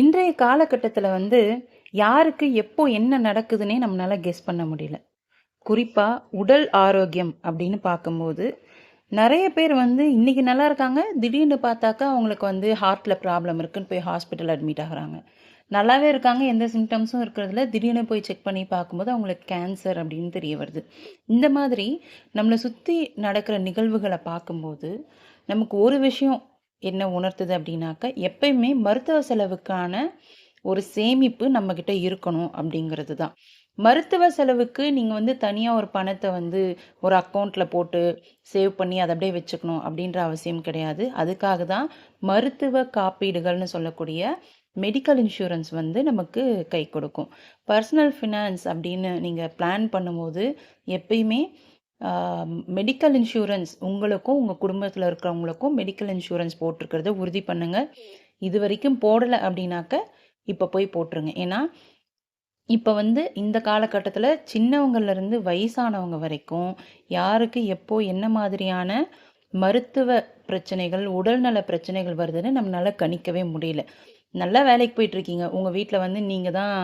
இன்றைய காலகட்டத்தில் வந்து யாருக்கு எப்போ என்ன நடக்குதுன்னே நம்மளால் கெஸ் பண்ண முடியல. குறிப்பாக உடல் ஆரோக்கியம் அப்படின்னு பார்க்கும்போது நிறைய பேர் வந்து இன்னைக்கு நல்லா இருக்காங்க திடீர்னு பார்த்தாக்கா அவங்களுக்கு வந்து ஹார்ட்டில் ப்ராப்ளம் இருக்குன்னு போய் ஹாஸ்பிட்டல் அட்மிட் ஆகுறாங்க. நல்லாவே இருக்காங்க எந்த சிம்டம்ஸும் இருக்கிறதுல திடீர்னு போய் செக் பண்ணி பார்க்கும்போது அவங்களுக்கு கேன்சர் அப்படின்னு தெரிய வருது. இந்த மாதிரி நம்மளை சுற்றி நடக்கிற நிகழ்வுகளை பார்க்கும்போது நமக்கு ஒரு விஷயம் என்ன உணர்த்துது அப்படின்னாக்கா எப்பயுமே மருத்துவ செலவுக்கான ஒரு சேமிப்பு நம்மக்கிட்ட இருக்கணும் அப்படிங்கிறது தான். மருத்துவ செலவுக்கு நீங்கள் வந்து தனியாக ஒரு பணத்தை வந்து ஒரு அக்கௌண்ட்டில் போட்டு சேவ் பண்ணி அதை அப்படியே வச்சுக்கணும் அப்படின்ற அவசியம் கிடையாது. அதுக்காக தான் மருத்துவ காப்பீடுகள்னு சொல்லக்கூடிய மெடிக்கல் இன்சூரன்ஸ் வந்து நமக்கு கை கொடுக்கும். பர்சனல் ஃபினான்ஸ் அப்படின்னு நீங்கள் பிளான் பண்ணும்போது எப்பயுமே மெடிக்கல் இன்சூரன்ஸ் உங்களுக்கும் உங்கள் குடும்பத்தில் இருக்கிறவங்களுக்கும் மெடிக்கல் இன்சூரன்ஸ் போட்டிருக்கிறத உறுதி பண்ணுங்கள் இது வரைக்கும் போடலை அப்படின்னாக்க இப்போ போய் போட்டுருங்க. ஏன்னா இப்போ வந்து இந்த காலகட்டத்தில் சின்னவங்கள்லேருந்து வயசானவங்க வரைக்கும் யாருக்கு எப்போ என்ன மாதிரியான மருத்துவ பிரச்சனைகள் உடல்நல பிரச்சனைகள் வருதுன்னு நம்மளால் கணிக்கவே முடியல. நல்லா வேலைக்கு போயிட்டுருக்கீங்க உங்கள் வீட்டில் வந்து நீங்கள் தான்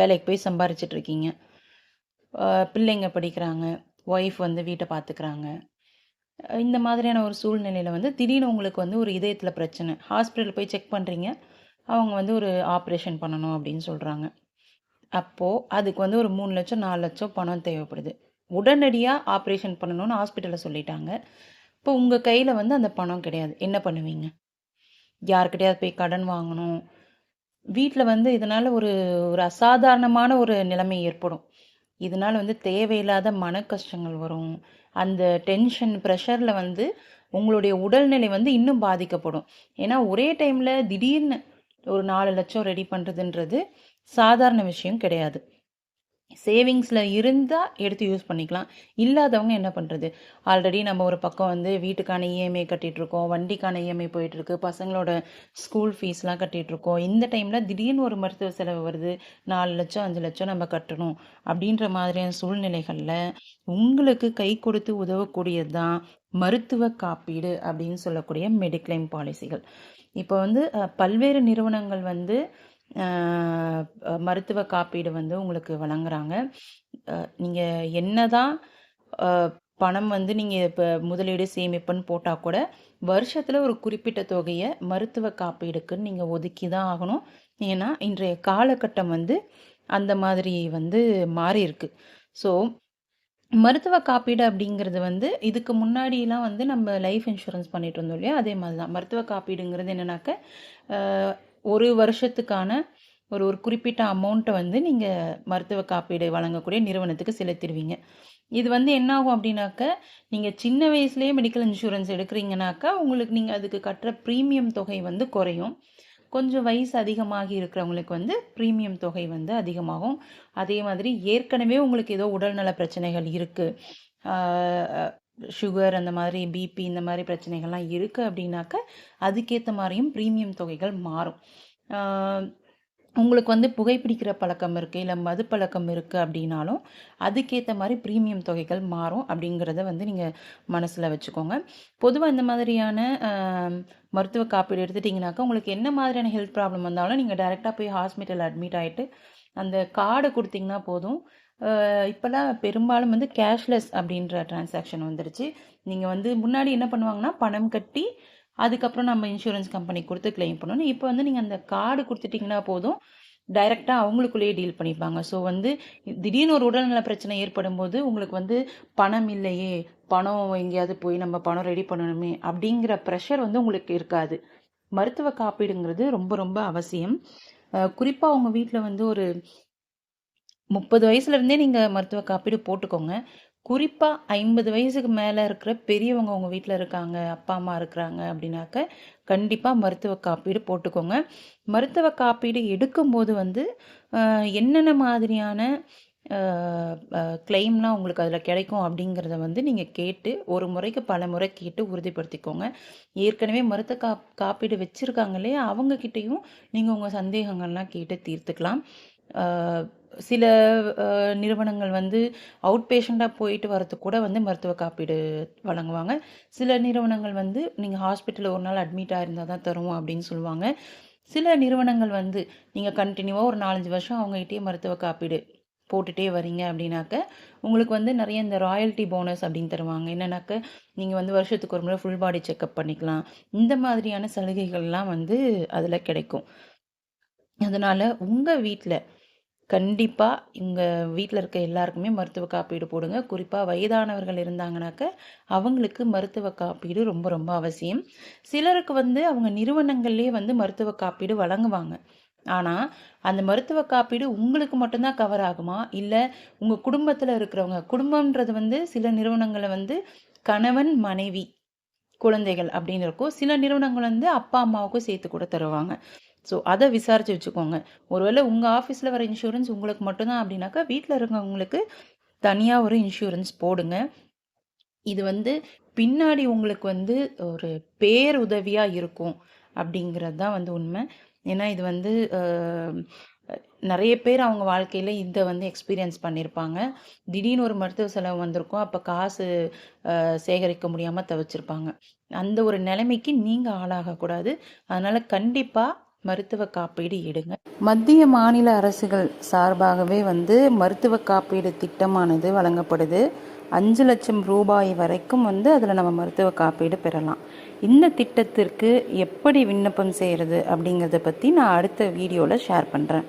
வேலைக்கு போய் சம்பாரிச்சிட்ருக்கீங்க பிள்ளைங்க படிக்கிறாங்க. ஒய்ஃப் வந்து வீட்டை பார்த்துக்கிறாங்க இந்த மாதிரியான ஒரு சூழ்நிலையில் வந்து திடீர்னு உங்களுக்கு வந்து ஒரு இதயத்தில் பிரச்சனை ஹாஸ்பிட்டல் போய் செக் பண்ணுறீங்க அவங்க வந்து ஒரு ஆப்ரேஷன் பண்ணணும் அப்படின்னு சொல்கிறாங்க அப்போது அதுக்கு வந்து ஒரு மூணு லட்சம் நாலு லட்சம் பணம் தேவைப்படுது. உடனடியாக ஆப்ரேஷன் பண்ணணும்னு ஹாஸ்பிட்டலில் சொல்லிட்டாங்க. இப்போ உங்கள் கையில் வந்து அந்த பணம் கிடையாது. என்ன பண்ணுவீங்க? யாருக்கிட்டையாவது போய் கடன் வாங்கணும். வீட்டில் வந்து இதனால் ஒரு ஒரு அசாதாரணமான ஒரு நிலைமை ஏற்படும். இதனால் வந்து தேவையில்லாத மன கஷ்டங்கள் வரும். அந்த டென்ஷன் ப்ரெஷரில் வந்து உங்களுடைய உடல்நிலை வந்து இன்னும் பாதிக்கப்படும். ஏன்னா ஒரே டைமில் திடீர்னு ஒரு நாலு லட்சம் ரெடி பண்ணுறதுன்றது சாதாரண விஷயம் கிடையாது. சேவிங்ஸில் இருந்தால் எடுத்து யூஸ் பண்ணிக்கலாம். இல்லாதவங்க என்ன பண்ணுறது ஆல்ரெடி நம்ம ஒரு பக்கம் வந்து வீட்டுக்கான இஎம்ஐ கட்டிகிட்ருக்கோம் வண்டிக்கான இஎம்ஐ போயிட்டுருக்கு. பசங்களோட ஸ்கூல் ஃபீஸ்லாம் கட்டிகிட்ருக்கோம் இந்த டைமில் திடீர்னு ஒரு மருத்துவ செலவு வருது. நாலு லட்சம் அஞ்சு லட்சம் நம்ம கட்டணும். அப்படின்ற மாதிரியான சூழ்நிலைகளில் உங்களுக்கு கை கொடுத்து உதவக்கூடியது தான் மருத்துவ காப்பீடு அப்படின்னு சொல்லக்கூடிய மெடிக்ளைம் பாலிசிகள் இப்போ வந்து பல்வேறு நிறுவனங்கள் வந்து மருத்துவ காப்பீடு வந்து உங்களுக்கு வழங்குறாங்க. நீங்கள் என்ன தான் பணம் வந்து நீங்கள் இப்போ முதலீடு சேமிப்புன்னு போட்டால் கூட வருஷத்தில் ஒரு குறிப்பிட்ட தொகையை மருத்துவ காப்பீடுக்குன்னு நீங்கள் ஒதுக்கி தான் ஆகணும். ஏன்னா இன்றைய காலகட்டம் வந்து அந்த மாதிரி வந்து மாறி இருக்கு ஸோ மருத்துவ காப்பீடு அப்படிங்கிறது வந்து இதுக்கு முன்னாடிலாம் வந்து நம்ம லைஃப் இன்சூரன்ஸ் பண்ணிட்டு இருந்தோம் இல்லையா? அதே மாதிரி தான் மருத்துவ காப்பீடுங்கிறது என்னென்னாக்க ஒரு வருஷத்துக்கான ஒரு ஒரு குறிப்பிட்ட அமௌண்ட்டை வந்து நீங்கள் மருத்துவ காப்பீடு வழங்கக்கூடிய நிறுவனத்துக்கு செலுத்திடுவீங்க. இது வந்து என்ன ஆகும் அப்படின்னாக்க நீங்கள் சின்ன வயசுலேயே மெடிக்கல் இன்சூரன்ஸ் எடுக்கிறீங்கனாக்கா உங்களுக்கு நீங்கள் அதுக்கு கட்டுற ப்ரீமியம் தொகை வந்து குறையும். கொஞ்சம் வயசு அதிகமாகி இருக்கிறவங்களுக்கு வந்து ப்ரீமியம் தொகை வந்து அதிகமாகும். அதே மாதிரி ஏற்கனவே உங்களுக்கு ஏதோ உடல்நல பிரச்சனைகள் இருக்குது சுகர் அந்த மாதிரி பிபி இந்த மாதிரி பிரச்சனைகள்லாம் இருக்குது அப்படின்னாக்க அதுக்கேற்ற மாதிரியும் ப்ரீமியம் தொகைகள் மாறும். உங்களுக்கு வந்து புகைப்பிடிக்கிற பழக்கம் இருக்குது இல்லை மது பழக்கம் இருக்குது அப்படின்னாலும் அதுக்கேற்ற மாதிரி ப்ரீமியம் தொகைகள் மாறும் அப்படிங்கிறத வந்து நீங்கள் மனசில் வச்சுக்கோங்க. பொதுவாக இந்த மாதிரியான மருத்துவ காப்பீடு எடுத்துட்டிங்கனாக்கா உங்களுக்கு என்ன மாதிரியான ஹெல்த் ப்ராப்ளம் வந்தாலும் நீங்கள் டைரெக்டாக போய் ஹாஸ்பிட்டல் அட்மிட் ஆகிட்டு அந்த கார்டை கொடுத்தீங்கன்னா போதும். இப்போல்லாம் பெரும்பாலும் வந்து கேஷ்லெஸ் அப்படின்ற டிரான்சாக்ஷன் வந்துடுச்சு நீங்கள் வந்து முன்னாடி என்ன பண்ணுவாங்கன்னா பணம் கட்டி அதுக்கப்புறம் நம்ம இன்சூரன்ஸ் கம்பெனி கொடுத்து கிளைம் பண்ணணும். இப்போ வந்து நீங்கள் அந்த கார்டு கொடுத்துட்டிங்கன்னா போதும். டைரெக்டாக அவங்களுக்குள்ளேயே டீல் பண்ணிப்பாங்க. ஸோ வந்து திடீர்னு ஒரு உடல்நல பிரச்சனை ஏற்படும் போது உங்களுக்கு வந்து பணம் இல்லையே பணம் எங்கேயாவது போய் நம்ம பணம் ரெடி பண்ணணுமே அப்படிங்கிற ப்ரெஷர் வந்து உங்களுக்கு இருக்காது. மருத்துவ காப்பீடுங்கிறது ரொம்ப ரொம்ப அவசியம். குறிப்பாக உங்கள் வீட்டில் வந்து ஒரு முப்பது வயசுலேருந்தே நீங்கள் மருத்துவ காப்பீடு போட்டுக்கோங்க. குறிப்பாக ஐம்பது வயசுக்கு மேலே இருக்கிற பெரியவங்க உங்கள் வீட்டில் இருக்காங்க அப்பா அம்மா இருக்கிறாங்க அப்படின்னாக்க கண்டிப்பாக மருத்துவ காப்பீடு போட்டுக்கோங்க. மருத்துவ காப்பீடு எடுக்கும்போது வந்து என்னென்ன மாதிரியான கிளைம்லாம் உங்களுக்கு அதில் கிடைக்கும் அப்படிங்கிறத வந்து நீங்கள் கேட்டு ஒரு முறைக்கு பல முறை கேட்டு உறுதிப்படுத்திக்கோங்க. ஏற்கனவே மருத்துவ கா காப்பீடு வச்சுருக்காங்க இல்லையா? அவங்கக்கிட்டேயும் நீங்கள் உங்கள் சந்தேகங்கள்லாம் கேட்டு தீர்த்துக்கலாம். சில நிறுவனங்கள் வந்து அவுட் பேஷண்ட்டாக போயிட்டு வரத்துக்கு கூட வந்து மருத்துவ காப்பீடு வழங்குவாங்க. சில நிறுவனங்கள் வந்து நீங்கள் ஹாஸ்பிட்டலில் ஒரு நாள் அட்மிட் ஆயிருந்தால் தான் தருவோம் அப்படின்னு சொல்லுவாங்க. சில நிறுவனங்கள் வந்து நீங்கள் கண்டினியூவாக ஒரு நாலஞ்சு வருஷம் அவங்ககிட்டயே மருத்துவ காப்பீடு போட்டுகிட்டே வரீங்க அப்படின்னாக்க உங்களுக்கு வந்து நிறைய இந்த ராயல்ட்டி போனஸ் அப்படின்னு தருவாங்க. என்னன்னாக்க நீங்கள் வந்து வருஷத்துக்கு ஒரு முறை ஃபுல் பாடி செக்கப் பண்ணிக்கலாம். இந்த மாதிரியான சலுகைகள்லாம் வந்து அதில் கிடைக்கும். அதனால் உங்கள் வீட்டில் கண்டிப்பாக உங்கள் வீட்டில் இருக்க எல்லாருக்குமே மருத்துவ காப்பீடு போடுங்க. குறிப்பாக வயதானவர்கள் இருந்தாங்கனாக்க அவங்களுக்கு மருத்துவ காப்பீடு ரொம்ப ரொம்ப அவசியம். சிலருக்கு வந்து அவங்க நிறுவனங்கள்லேயே வந்து மருத்துவ காப்பீடு வழங்குவாங்க. ஆனால் அந்த மருத்துவ காப்பீடு உங்களுக்கு மட்டும்தான் கவர் ஆகுமா? இல்லை உங்கள் குடும்பத்தில் இருக்கிறவங்க குடும்பம்ன்றது வந்து சில நிறுவனங்களை வந்து கணவன் மனைவி குழந்தைகள் அப்படின்னு இருக்கும். சில நிறுவனங்கள் வந்து அப்பா அம்மாவுக்கும் சேர்த்து கூட தருவாங்க. ஸோ அதை விசாரித்து வச்சுக்கோங்க. ஒருவேளை உங்கள் ஆஃபீஸில் வர இன்சூரன்ஸ் உங்களுக்கு மட்டும்தான் அப்படின்னாக்கா வீட்டில் இருக்கவங்களுக்கு தனியாக ஒரு இன்சூரன்ஸ் போடுங்க. இது வந்து பின்னாடி உங்களுக்கு வந்து ஒரு பேர் உதவியாக இருக்கும் அப்படிங்கிறது தான் வந்து உண்மை. ஏன்னா இது வந்து நிறைய பேர் அவங்க வாழ்க்கையில் இதை வந்து எக்ஸ்பீரியன்ஸ் பண்ணியிருப்பாங்க திடீர்னு ஒரு மருத்துவ செலவு வந்திருக்கும். அப்போ காசு சேகரிக்க முடியாமல் தவிச்சிருப்பாங்க. அந்த ஒரு நிலைமைக்கு நீங்கள் ஆளாகக்கூடாது. அதனால் கண்டிப்பாக மருத்துவ காப்பீடு எடுங்க. மத்திய மாநில அரசுகள் சார்பாகவே வந்து மருத்துவ காப்பீடு திட்டமானது வழங்கப்படுது. அஞ்சு லட்சம் ரூபாய் வரைக்கும் வந்து அதில் நம்ம மருத்துவ காப்பீடு பெறலாம். இந்த திட்டத்திற்கு எப்படி விண்ணப்பம் செய்கிறது அப்படிங்கிறத பற்றி நான் அடுத்த வீடியோவில் ஷேர் பண்ணுறேன்